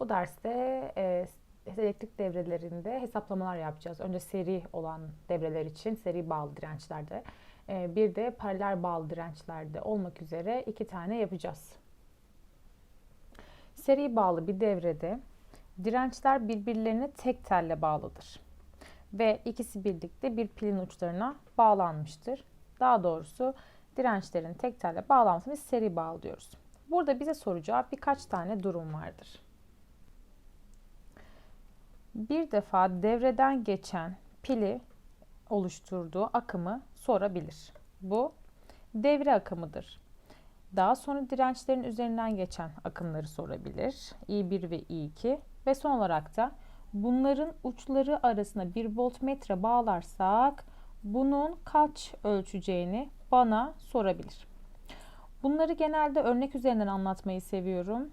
Bu derste e, elektrik devrelerinde hesaplamalar yapacağız. Önce seri olan devreler için seri bağlı dirençlerde e, bir de paralel bağlı dirençlerde olmak üzere iki tane yapacağız. Seri bağlı bir devrede dirençler birbirlerine tek telle bağlıdır ve ikisi birlikte bir pilin uçlarına bağlanmıştır. Daha doğrusu dirençlerin tek telle bağlantısını seri bağlı diyoruz. Burada bize soracağı birkaç tane durum vardır. Bir defa devreden geçen pili oluşturduğu akımı sorabilir. Bu devre akımıdır. Daha sonra dirençlerin üzerinden geçen akımları sorabilir. I1 ve I2 ve son olarak da bunların uçları arasına bir voltmetre bağlarsak bunun kaç ölçeceğini bana sorabilir. Bunları genelde örnek üzerinden anlatmayı seviyorum.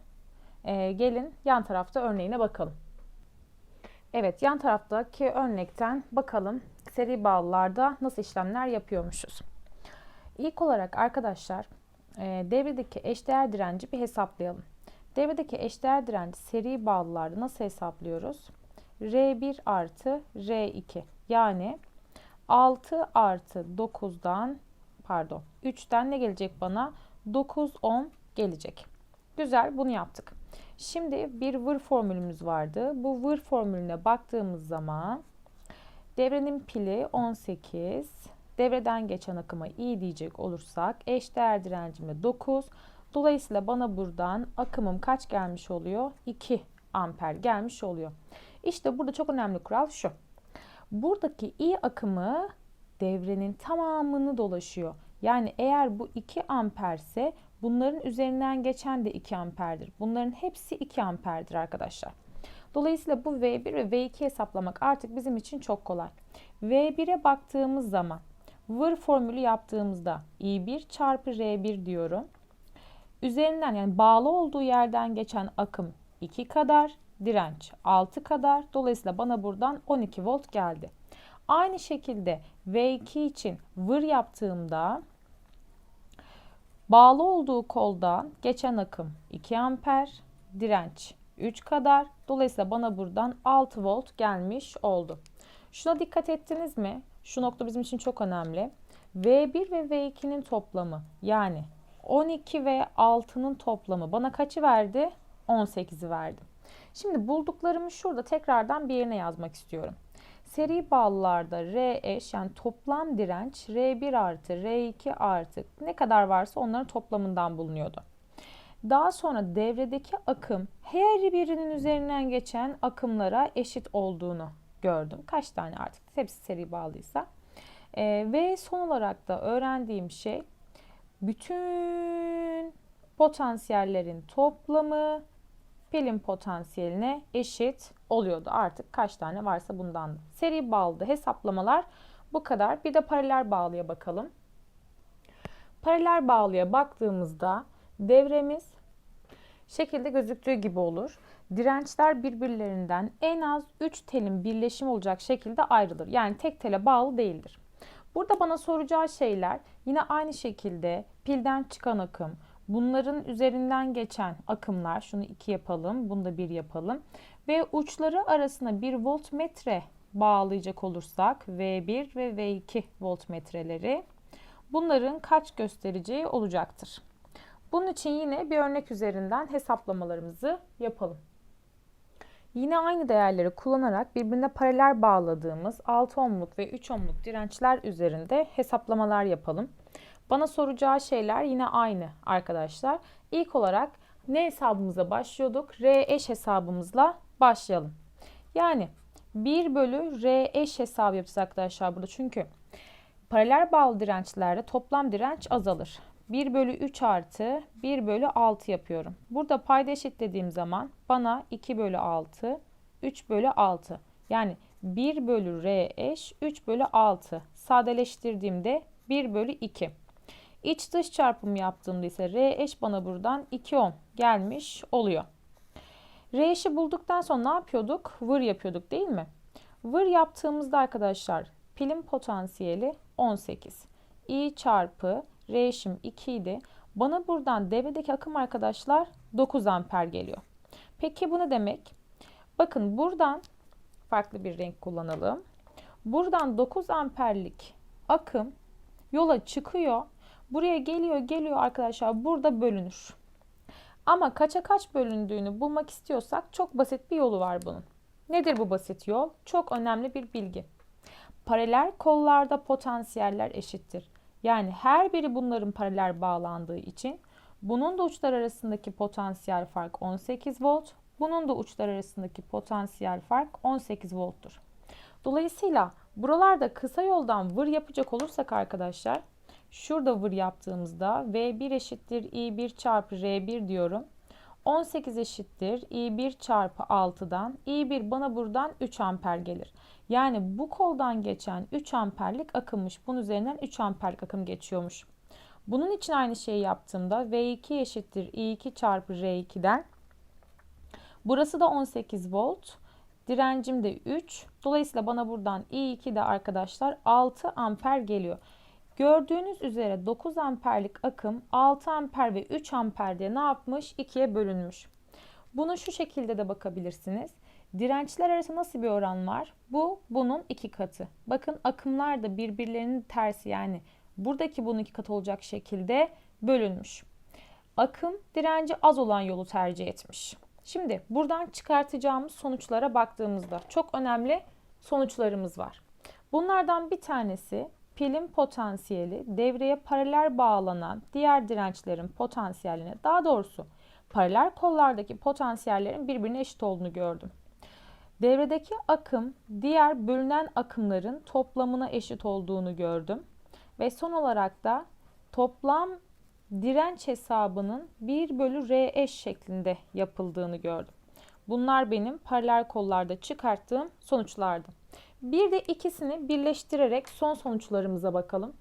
Ee, gelin yan tarafta örneğine bakalım. Evet yan taraftaki örnekten bakalım seri bağlılarda nasıl işlemler yapıyormuşuz. İlk olarak arkadaşlar e, devredeki eşdeğer direnci bir hesaplayalım. Devredeki eşdeğer direnci seri bağlılarda nasıl hesaplıyoruz? R1 artı R2 yani 6 artı 9'dan pardon 3'ten ne gelecek bana? 9 10 gelecek. Güzel bunu yaptık. Şimdi bir vır formülümüz vardı. Bu vır formülüne baktığımız zaman devrenin pili 18, devreden geçen akıma i diyecek olursak eşdeğer direncime 9. Dolayısıyla bana buradan akımım kaç gelmiş oluyor? 2 amper gelmiş oluyor. İşte burada çok önemli kural şu. Buradaki i akımı devrenin tamamını dolaşıyor. Yani eğer bu 2 amperse bunların üzerinden geçen de 2 amperdir. Bunların hepsi 2 amperdir arkadaşlar. Dolayısıyla bu V1 ve V2 hesaplamak artık bizim için çok kolay. V1'e baktığımız zaman vır formülü yaptığımızda I1 çarpı R1 diyorum. Üzerinden yani bağlı olduğu yerden geçen akım 2 kadar, direnç 6 kadar. Dolayısıyla bana buradan 12 volt geldi. Aynı şekilde V2 için vır yaptığımda bağlı olduğu koldan geçen akım 2 amper, direnç 3 kadar. Dolayısıyla bana buradan 6 volt gelmiş oldu. Şuna dikkat ettiniz mi? Şu nokta bizim için çok önemli. V1 ve V2'nin toplamı yani 12 ve 6'nın toplamı bana kaçı verdi? 18'i verdi. Şimdi bulduklarımı şurada tekrardan bir yerine yazmak istiyorum. Seri bağlılarda R eş yani toplam direnç R1 artı R2 artı ne kadar varsa onların toplamından bulunuyordu. Daha sonra devredeki akım her birinin üzerinden geçen akımlara eşit olduğunu gördüm. Kaç tane artık hepsi seri bağlıysa. Ee, ve son olarak da öğrendiğim şey bütün potansiyellerin toplamı pilin potansiyeline eşit oluyordu. Artık kaç tane varsa bundan. Seri bağlı hesaplamalar bu kadar. Bir de paralel bağlıya bakalım. Paralel bağlıya baktığımızda devremiz şekilde gözüktüğü gibi olur. Dirençler birbirlerinden en az 3 telin birleşimi olacak şekilde ayrılır. Yani tek tele bağlı değildir. Burada bana soracağı şeyler yine aynı şekilde pilden çıkan akım, bunların üzerinden geçen akımlar, şunu 2 yapalım, bunu da 1 yapalım ve uçları arasına bir voltmetre bağlayacak olursak V1 ve V2 voltmetreleri bunların kaç göstereceği olacaktır. Bunun için yine bir örnek üzerinden hesaplamalarımızı yapalım. Yine aynı değerleri kullanarak birbirine paralel bağladığımız 6 ohmluk ve 3 ohmluk dirençler üzerinde hesaplamalar yapalım. Bana soracağı şeyler yine aynı arkadaşlar. İlk olarak ne hesabımıza başlıyorduk? R eş hesabımızla başlayalım. Yani 1 bölü R eş hesabı yapacağız arkadaşlar burada. Çünkü paralel bağlı dirençlerde toplam direnç azalır. 1 bölü 3 artı 1 bölü 6 yapıyorum. Burada payda eşitlediğim zaman bana 2 bölü 6, 3 bölü 6. Yani 1 bölü R eş 3 bölü 6. Sadeleştirdiğimde 1 bölü 2. İç dış çarpım yaptığımda ise R eş bana buradan 2 ohm gelmiş oluyor. R eşi bulduktan sonra ne yapıyorduk? Vır yapıyorduk değil mi? Vır yaptığımızda arkadaşlar pilin potansiyeli 18. I çarpı R eşim 2 idi. Bana buradan devredeki akım arkadaşlar 9 amper geliyor. Peki bu ne demek? Bakın buradan farklı bir renk kullanalım. Buradan 9 amperlik akım yola çıkıyor. Buraya geliyor geliyor arkadaşlar burada bölünür. Ama kaça kaç bölündüğünü bulmak istiyorsak çok basit bir yolu var bunun. Nedir bu basit yol? Çok önemli bir bilgi. Paralel kollarda potansiyeller eşittir. Yani her biri bunların paralel bağlandığı için bunun da uçlar arasındaki potansiyel fark 18 volt, bunun da uçlar arasındaki potansiyel fark 18 volttur. Dolayısıyla buralarda kısa yoldan vır yapacak olursak arkadaşlar şurada vır yaptığımızda V1 eşittir I1 çarpı R1 diyorum. 18 eşittir I1 çarpı 6'dan I1 bana buradan 3 amper gelir. Yani bu koldan geçen 3 amperlik akımmış. Bunun üzerinden 3 amperlik akım geçiyormuş. Bunun için aynı şeyi yaptığımda V2 eşittir I2 çarpı R2'den burası da 18 volt. Direncim de 3. Dolayısıyla bana buradan I2 de arkadaşlar 6 amper geliyor. Gördüğünüz üzere 9 amperlik akım 6 amper ve 3 amper diye ne yapmış? 2'ye bölünmüş. Bunu şu şekilde de bakabilirsiniz. Dirençler arasında nasıl bir oran var? Bu bunun iki katı. Bakın akımlar da birbirlerinin tersi yani buradaki bunun iki katı olacak şekilde bölünmüş. Akım direnci az olan yolu tercih etmiş. Şimdi buradan çıkartacağımız sonuçlara baktığımızda çok önemli sonuçlarımız var. Bunlardan bir tanesi pilin potansiyeli devreye paralel bağlanan diğer dirençlerin potansiyeline daha doğrusu paralel kollardaki potansiyellerin birbirine eşit olduğunu gördüm. Devredeki akım diğer bölünen akımların toplamına eşit olduğunu gördüm. Ve son olarak da toplam direnç hesabının 1 bölü R eş şeklinde yapıldığını gördüm. Bunlar benim paralel kollarda çıkarttığım sonuçlardı. Bir de ikisini birleştirerek son sonuçlarımıza bakalım.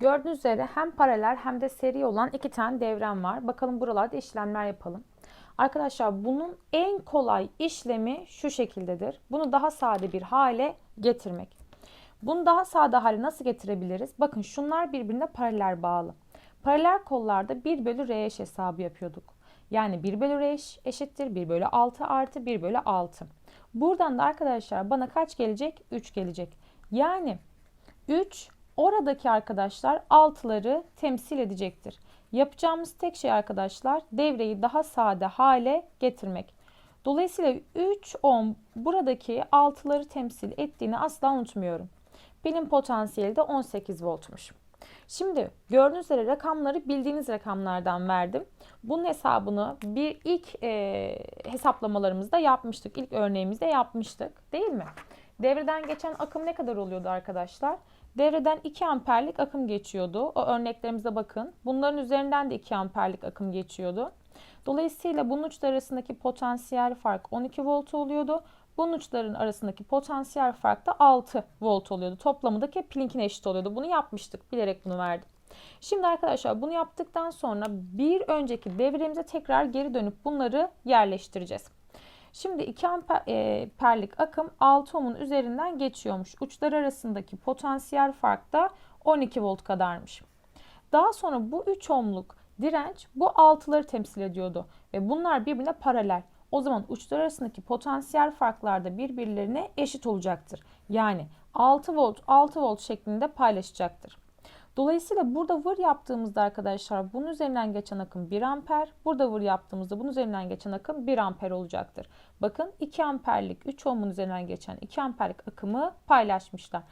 Gördüğünüz üzere hem paralel hem de seri olan iki tane devrem var. Bakalım buralarda işlemler yapalım. Arkadaşlar bunun en kolay işlemi şu şekildedir. Bunu daha sade bir hale getirmek. Bunu daha sade hale nasıl getirebiliriz? Bakın şunlar birbirine paralel bağlı. Paralel kollarda 1 bölü R hesabı yapıyorduk. Yani 1 bölü eş eşittir 1 bölü 6 artı 1 bölü 6. Buradan da arkadaşlar bana kaç gelecek? 3 gelecek. Yani 3 oradaki arkadaşlar 6'ları temsil edecektir. Yapacağımız tek şey arkadaşlar devreyi daha sade hale getirmek. Dolayısıyla 3 ohm buradaki 6'ları temsil ettiğini asla unutmuyorum. Pilin potansiyeli de 18 voltmuş. Şimdi gördüğünüz üzere rakamları bildiğiniz rakamlardan verdim. Bunun hesabını bir ilk e, hesaplamalarımızda yapmıştık. İlk örneğimizde yapmıştık değil mi? Devreden geçen akım ne kadar oluyordu arkadaşlar? Devreden 2 amperlik akım geçiyordu. O örneklerimize bakın. Bunların üzerinden de 2 amperlik akım geçiyordu. Dolayısıyla bunun uçları arasındaki potansiyel fark 12 volt oluyordu. Bunun uçların arasındaki potansiyel fark da 6 volt oluyordu. Toplamı da pilinkine eşit oluyordu. Bunu yapmıştık. Bilerek bunu verdim. Şimdi arkadaşlar bunu yaptıktan sonra bir önceki devremize tekrar geri dönüp bunları yerleştireceğiz. Şimdi 2 amperlik akım 6 ohmun üzerinden geçiyormuş. Uçlar arasındaki potansiyel fark da 12 volt kadarmış. Daha sonra bu 3 ohmluk direnç bu 6'ları temsil ediyordu ve bunlar birbirine paralel. O zaman uçlar arasındaki potansiyel farklar da birbirlerine eşit olacaktır. Yani 6 volt 6 volt şeklinde paylaşacaktır. Dolayısıyla burada vır yaptığımızda arkadaşlar bunun üzerinden geçen akım 1 amper. Burada vır yaptığımızda bunun üzerinden geçen akım 1 amper olacaktır. Bakın 2 amperlik 3 ohmun üzerinden geçen 2 amperlik akımı paylaşmışlar.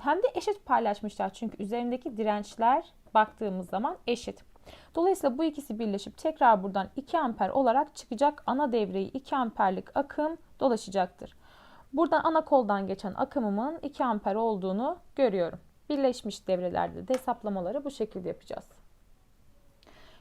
Hem de eşit paylaşmışlar çünkü üzerindeki dirençler baktığımız zaman eşit. Dolayısıyla bu ikisi birleşip tekrar buradan 2 amper olarak çıkacak ana devreyi 2 amperlik akım dolaşacaktır. Buradan ana koldan geçen akımımın 2 amper olduğunu görüyorum. Birleşmiş devrelerde de hesaplamaları bu şekilde yapacağız.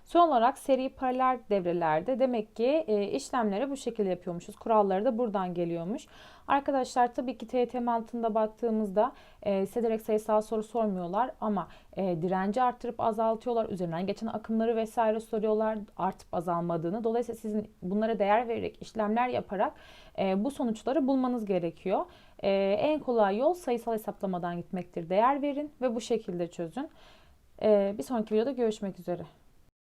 Son olarak seri paralel devrelerde demek ki e, işlemleri bu şekilde yapıyormuşuz. Kuralları da buradan geliyormuş. Arkadaşlar tabii ki TYT mantığında baktığımızda e, size sayısal soru sormuyorlar ama e, direnci arttırıp azaltıyorlar. Üzerinden geçen akımları vesaire soruyorlar artıp azalmadığını. Dolayısıyla sizin bunlara değer vererek işlemler yaparak e, bu sonuçları bulmanız gerekiyor. E, en kolay yol sayısal hesaplamadan gitmektir. Değer verin ve bu şekilde çözün. E, bir sonraki videoda görüşmek üzere.